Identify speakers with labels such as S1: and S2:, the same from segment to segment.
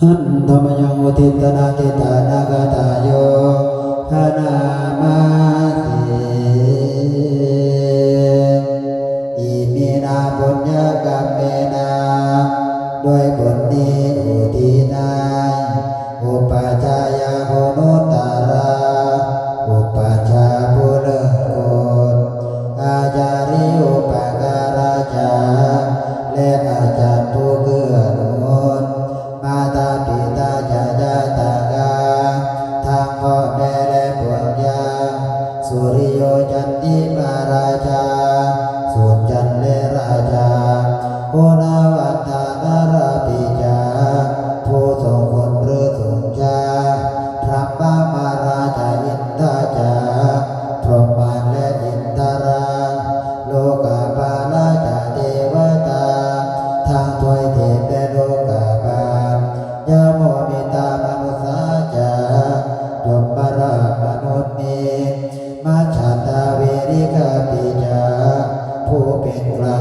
S1: หันธรรมยังอุทิตนาติตานากาตาโยหนามาติอิมีนาบุญญากรรมเมนาด้วยบุญนี้ สุริโยจันติมาราชา สุจันเลราชาโอนาวัตตานารา มาชาตาเวริกาปิจาผู้เป็นกลา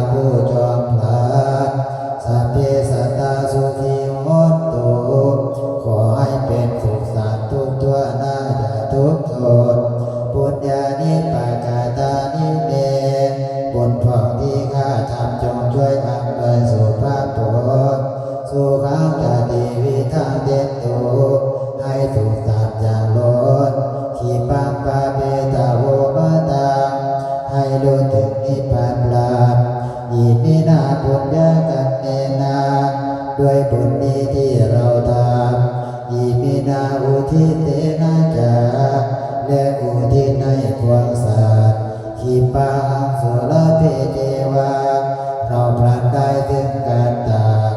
S1: ด้วยบุญนี้ที่เราทำอิมินาอุทิเตนะจาและอุทิศในพวงสัตว์ขีปังสุรเพเจวาเราพลันได้ถึงการตาก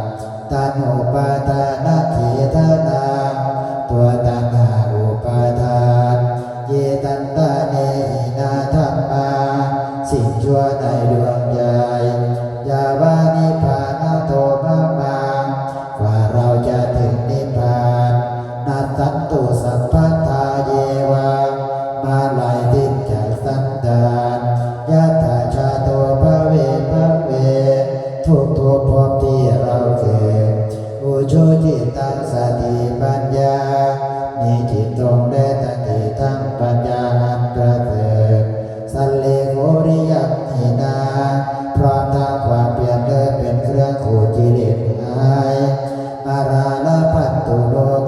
S1: ตันอุปาทานาขีทนาตัวตันหาอุปาทานเยตันตาเนหินาธรรมา สิ่งชั่วในดวง ลายทิ้นจากสันดานยะถาชาโตภะเวภะเว ทุกทุกภพที่เราเกิดอุชุจิตตังสติปัญญา มีจิตตรงและตติทั้งปัญญาอันประเสริฐสันเลโกริยักหินาพร้อมทั้งความเปลี่ยนเลยเป็นเครื่องขูดจิเลสหายมาราลพันตุโลก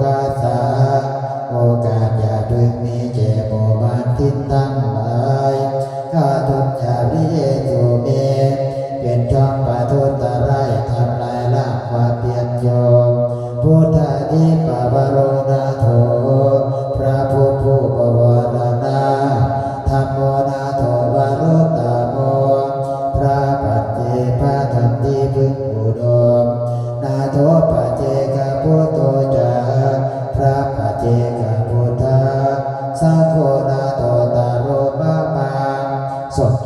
S1: บ้านทิศตั้งหลายข้าทุกชาพิเยตุเมเป็นช่องปะทุตะไรทำลายล้าความเปลี่ยนโยมพุทธาทิปะบรนาโถ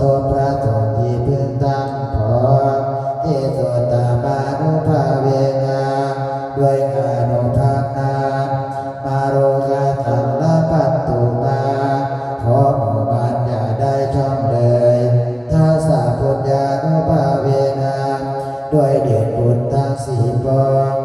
S1: สมโตพระสงฆ์ที่พึงตั้งพร้อมเอโตตามานุภาเวนาด้วยอานุภาพนามาโรกาตังละปัตตุมาขอหมู่บ้านอย่าได้ช่องเลยถ้าสาพุทธานุภาเวนาด้วยเดชบุญทั้งสี่ปวง